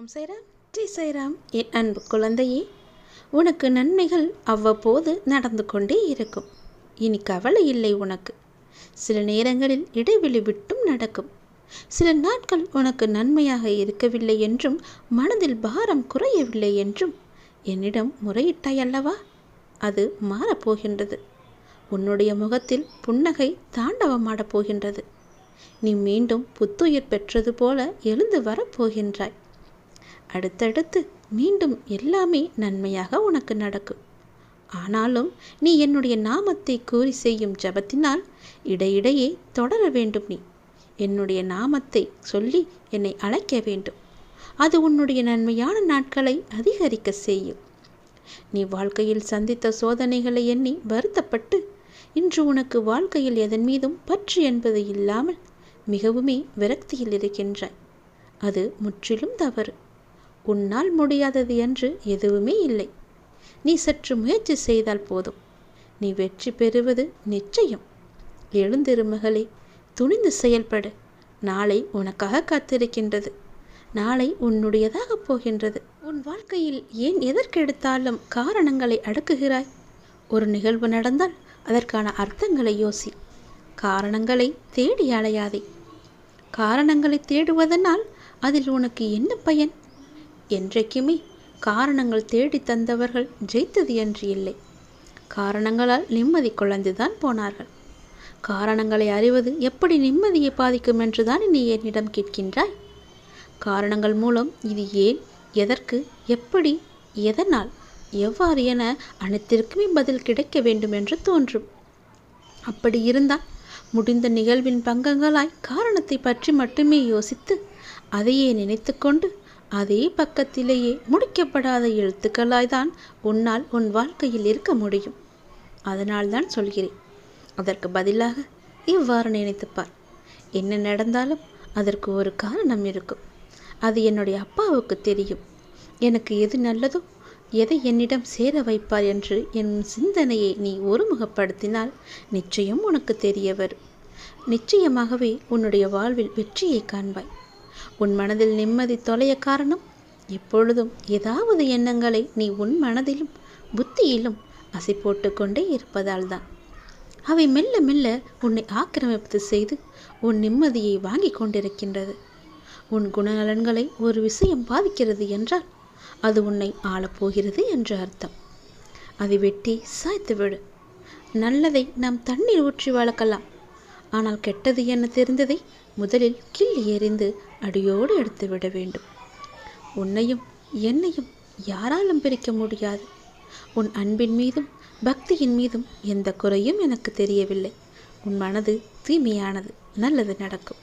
ஓம் சைராம். ஜெய் சைராம். என் அன்பு குழந்தையே உனக்கு நன்மைகள் அவ்வப்போது நடந்து கொண்டே இருக்கும். இனி கவலை இல்லை உனக்கு. சில நேரங்களில் இடைவெளி விட்டும் நடக்கும். சில நாட்கள் உனக்கு நன்மையாக இருக்கவில்லை என்றும் மனதில் பாரம் குறையவில்லை என்றும் என்னிடம் முறையிட்டாய் அல்லவா? அது மாறப்போகின்றது. உன்னுடைய முகத்தில் புன்னகை தாண்டவமாடப் போகின்றது. நீ மீண்டும் புத்துயிர் பெற்றது போல எழுந்து வரப்போகின்றாய் அடுத்தடுத்து மீண்டும் எல்லாமே நன்மையாக உனக்கு நடக்கும். ஆனாலும் நீ என்னுடைய நாமத்தை கூறி செய்யும் ஜபத்தினால் இடையிடையே தொடர வேண்டும் நீ. என்னுடைய நாமத்தை சொல்லி என்னை அழைக்க வேண்டும். அது உன்னுடைய நன்மையான நாட்களை அதிகரிக்க செய்யும். நீ வாழ்க்கையில் சந்தித்த சோதனைகளை எண்ணி வருத்தப்பட்டு இன்று உனக்கு வாழ்க்கையில் எதன் மீதும் பற்று என்பது இல்லாமல் மிகவுமே விரக்தியில் இருக்கின்றாய். அது முற்றிலும் தவறு. உன்னால் முடியாதது என்று எதுவுமே இல்லை. நீ சற்று முயற்சி செய்தால் போதும். நீ வெற்றி பெறுவது நிச்சயம். எழுந்திரு மகளே துணிந்து செயல்படு. நாளை உனக்காக காத்திருக்கின்றது. நாளை உன்னுடையதாக போகின்றது. உன் வாழ்க்கையில் ஏன் எதற்கெடுத்தாலும் காரணங்களை அடக்குகிறாய்? ஒரு நிகழ்வு நடந்தால் அதற்கான அர்த்தங்களை யோசி. காரணங்களை தேடி அலையாதே. காரணங்களை தேடுவதனால் அதில் உனக்கு என்ன பயன்? என்றைக்குமே காரணங்கள் தேடி தந்தவர்கள் ஜெயித்தது என்று இல்லை. காரணங்களால் நிம்மதி குழந்துதான் போனார்கள். காரணங்களை அறிவது எப்படி நிம்மதியை பாதிக்கும் என்றுதான் நீ என்னிடம் கேட்கின்றாய்? காரணங்கள் மூலம் இது ஏன் எதற்கு எப்படி எதனால் எவ்வாறு என அனைத்திற்குமே பதில் கிடைக்க வேண்டும் என்று தோன்றும். அப்படி இருந்தால் முடிந்த நிகழ்வின் பங்கங்களாய் காரணத்தை பற்றி மட்டுமே யோசித்து அதையே நினைத்து கொண்டு அதே பக்கத்திலேயே முடிக்கப்படாத எழுத்துக்களாய்தான் உன்னால் உன் வாழ்க்கையில் இருக்க முடியும். அதனால்தான் சொல்கிறேன். அதற்கு பதிலாக இவ்வாறு நினைத்துப்பார். என்ன நடந்தாலும் அதற்கு ஒரு காரணம் இருக்கும். அது என்னுடைய அப்பாவுக்கு தெரியும். எனக்கு எது நல்லதோ எதை என்னிடம் சேர வைப்பார் என்று என் சிந்தனையை நீ ஒருமுகப்படுத்தினால் நிச்சயம் உனக்கு தெரிய வரும் நிச்சயமாகவே உன்னுடைய வாழ்வில் வெற்றியை காண்பாய். உன் மனதில் நிம்மதி தொலைய காரணம்? எப்பொழுதும் ஏதாவது எண்ணங்களை நீ உன் மனதிலும் புத்தியிலும் அசை போட்டுக்கொண்டே இருப்பதால் தான். அவை மெல்ல மெல்ல உன்னை ஆக்கிரமிப்பு செய்து உன் நிம்மதியை வாங்கி கொண்டிருக்கின்றது. உன் குணநலன்களை ஒரு விஷயம் பாதிக்கிறது என்றால் அது உன்னை ஆளப்போகிறது என்று அர்த்தம். அதை வெட்டி சாய்த்துவிடு நல்லதை நாம் தண்ணீர் ஊற்றி வளர்க்கலாம். ஆனால் கெட்டது என தெரிந்ததை முதலில் கிள்ளி எறிந்து அடியோடு எடுத்து விட வேண்டும். உன்னையும் என்னையும் யாராலும் பிரிக்க முடியாது. உன் அன்பின் மீதும் பக்தியின் மீதும் எந்த குறையும் எனக்கு தெரியவில்லை. உன் மனது தூய்மையானது நல்லது நடக்கும்.